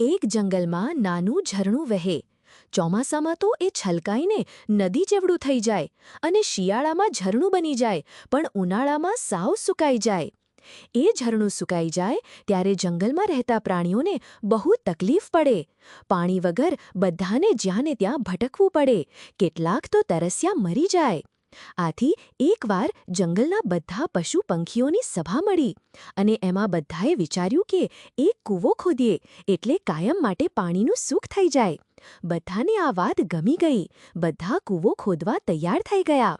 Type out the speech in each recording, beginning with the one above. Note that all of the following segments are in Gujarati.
એક જંગલમાં નાનું ઝરણું વહે. ચોમાસામાં તો એ છલકાઈને નદી જેવડું થઈ જાય અને શિયાળામાં ઝરણું બની જાય, પણ ઉનાળામાં સાવ સુકાઈ જાય. એ ઝરણું સુકાઈ જાય ત્યારે જંગલમાં રહેતા પ્રાણીઓને બહુ તકલીફ પડે. પાણી વગર બધાને જ્યાં ત્યાં ભટકવું પડે, કેટલાક તો તરસ્યા મરી જાય. આથી એકવાર જંગલના બધા પશુ પંખીઓની સભા મળી અને એમાં બધાએ વિચાર્યું કે એક કૂવો ખોદીએ એટલે કાયમ માટે પાણીનું સુખ થઈ જાય. બધાને આ વાત ગમી ગઈ. બધા કૂવો ખોદવા તૈયાર થઈ ગયા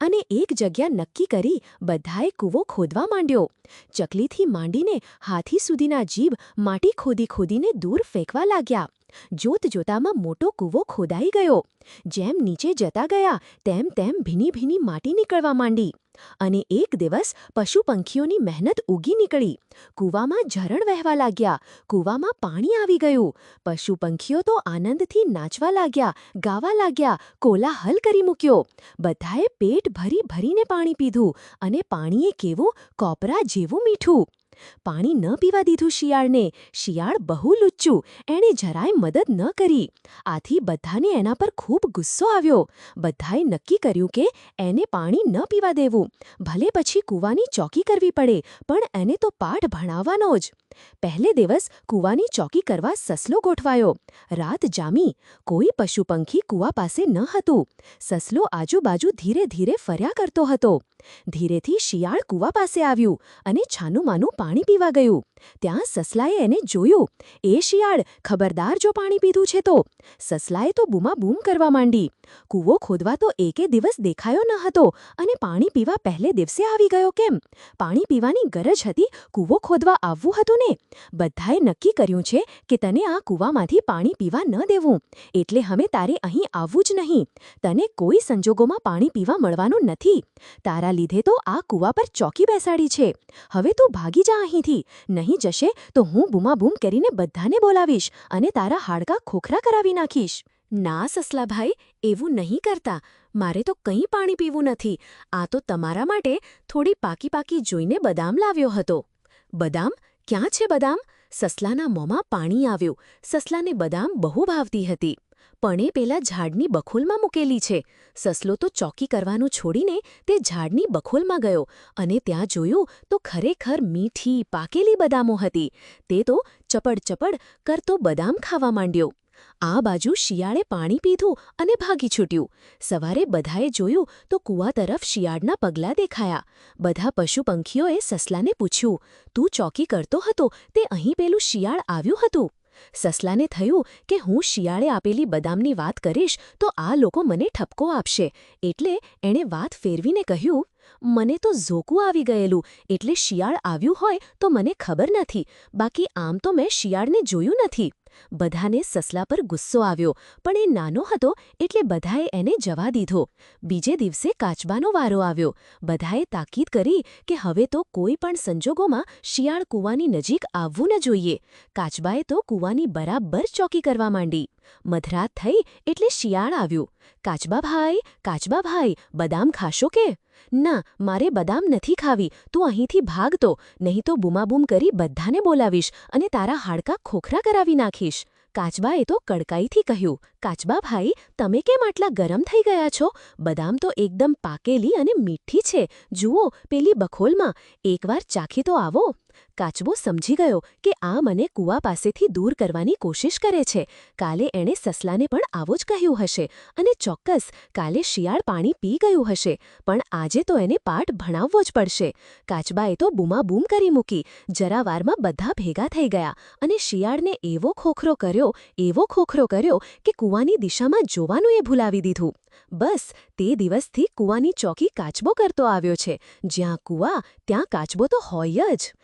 અને એક જગ્યા નક્કી કરી બધાએ કૂવો ખોદવા માંડ્યો. ચકલીથી માંડીને હાથી સુધીના જીભ માટી ખોદી ખોદીને દૂર ફેંકવા લાગ્યા. જોત જોતામાં મોટો કૂવો ખોદાઈ ગયો. જેમ નીચે જતા ગયા, તેમ તેમ ભીની ભીની માટી નીકળવા માંડી. અને એક દિવસ પશુ પંખીઓની મહેનત ઉગી નીકળી. કૂવામાં ઝરણ વહેવા લાગ્યા. કૂવામાં પાણી આવી ગયું. પશુ પંખીઓ તો આનંદથી નાચવા લાગ્યા, ગાવા લાગ્યા, કોલાહલ કરી મૂક્યો. બધાએ પેટ ભરી ભરીને પાણી પીધું અને પાણીએ કેવું કોપરા જેવું મીઠું. પાણી ન પીવા દીધું શિયાળને. શિયાળ બહુ લુચ્ચું. એણે જરાય મદદ ન કરી. આથી બધાને એના પર ખૂબ ગુસ્સો આવ્યો. બધાએ નક્કી કર્યું કે એને પાણી ન પીવા દેવું. ભલે પછી કૂવાની ચોકી કરવી પડે, પણ એને તો પાઠ ભણાવવાનો જ. પહેલે દિવસ કૂવાની ચોકી કરવા સસલો ગોઠવાયો. રાત જામી, કોઈ પશુ પંખી કૂવા પાસે ન હતું. સસલો આજુબાજુ ધીરે ધીરે ફર્યા કરતો હતો. ધીરેથી શિયાળ કૂવા પાસે આવ્યું અને છાનુંમાનું પાણી પીવા ગયું. ત્યાં સસલાએ એને જોયું. એ શિયાળ ખબરદાર જો પાણી પીધું છે તો? સસલાએ તો બૂમાબૂમ કરવા માંડી. કૂવો ખોદવા તો એકે દિવસ દેખાયો ન હતો અને પાણી પીવા પહેલે દિવસે આવી ગયો કેમ? પાણી પીવાની ગરજ હતી કૂવો ખોદવા આવવું હતું ને? બધાએ નક્કી કર્યું છે કે તને આ કૂવામાંથી પાણી પીવા ન દેવું. એટલે હવે તારે અહીં આવવું જ નહીં. તને કોઈ સંજોગોમાં પાણી પીવા મળવાનું નથી. તારા લીધે તો આ કૂવા પર ચોકી બેસાડી છે. હવે તું ભાગી જા અહીંથી. નહીં જશે, તો હું બૂમાબૂમ કરીને બધાને બોલાવીશ અને તારા હાડકાં ખોખરા કરાવી નાખીશ. ના, સસલાભાઈ, એવું નહીં કરતા. મારે તો કંઈ પાણી પીવું નથી. આ તો તમારા માટે થોડી પાકી પાકી જોઈને બદામ લાવ્યો હતો. બદામ? ક્યાં છે બદામ? સસલાના મોંમાં પાણી આવ્યું. સસલાને બદામ બહુ ભાવતી હતી. પણ પેલા ઝાડની બખોલમાં મૂકેલી છે. સસલો તો ચોકી કરવાનું છોડીને તે ઝાડની બખોલમાં ગયો અને ત્યાં જોયું તો ખરેખર મીઠી, પાકેલી બદામો હતી. તે તો ચપડ ચપડ કરતો બદામ ખાવા માંડ્યો. આ બાજુ શિયાળે પાણી પીધું અને ભાગી છૂટ્યું. સવારે બધાએ જોયું તો કૂવા તરફ શિયાળના પગલાં દેખાયા. બધા પશુ પંખીઓએ સસલાને પૂછ્યું, તું ચોકી કરતો હતો? તે અહીં પેલું શિયાળ આવ્યું હતું? સસલાને થયું કે હું શિયાળે આપેલી બદામની વાત કરીશ તો આ લોકો મને ઠપકો આપશે. એટલે એણે વાત ફેરવીને કહ્યું મને તો ઝોકું આવી ગયેલું. એટલે શિયાળ આવ્યું હોય તો મને ખબર નથી. બાકી આમ તો મેં શિયાળને જોયું નથી. બધાને સસલા પર ગુસ્સો આવ્યો, પણ એ નાનો હતો એટલે બધાએ એને જવા દીધો. બીજે દિવસે કાચબાનો વારો આવ્યો. બધાએ તાકીદ કરી કે હવે તો કોઈ પણ સંજોગોમાં શિયાળ કૂવાની નજીક આવવું ન જોઈએ. કાચબાએ તો કૂવાની બરાબર ચોકી કરવા માંડી. મધરાત થઈ એટલે શિયાળ આવ્યું. કાચબા ભાઈ કાચબા ભાઈ બદામ ખાશો કે? ના, મારે બદામ નથી ખાવી. તું અહીંથી ભાગતો નહીં તો બૂમાબૂમ કરી બધાને બોલાવીશ અને તારા હાડકાં ખોખરા કરાવી નાખીશ. કાચબાએ તો કડકાઈથી કહ્યું કાચબા ભાઈ, તમે કેમ આટલા ગરમ થઈ ગયા છો? બદામ તો એકદમ પાકેલી અને મીઠી છે. જુઓ, પેલી બખોલમાં. એકવાર ચાખી તો આવો. કાચબો સમજી ગયો કે આ મને કૂવા પાસેથી દૂર કરવાની કોશિશ કરે છે. કાલે એણે સસલાને પણ આવો જ કહ્યું હશે અને ચોક્કસ કાલે શિયાળ પાણી પી ગયું હશે, પણ આજે તો એને પાઠ ભણાવવો જ પડશે. કાચબાએ તો બૂમાબૂમ કરી મૂકી. જરા વારમાં બધા ભેગા થઈ ગયા અને શિયાળને એવો ખોખરો કર્યો, એવો ખોખરો કર્યો કે કૂવાની દિશામાં જોવાનું એ ભૂલાવી દીધું. બસ, તે દિવસથી કૂવાની ચોકી કાચબો કરતો આવ્યો છે. જ્યાં કૂવા, ત્યાં કાચબો તો હોય જ.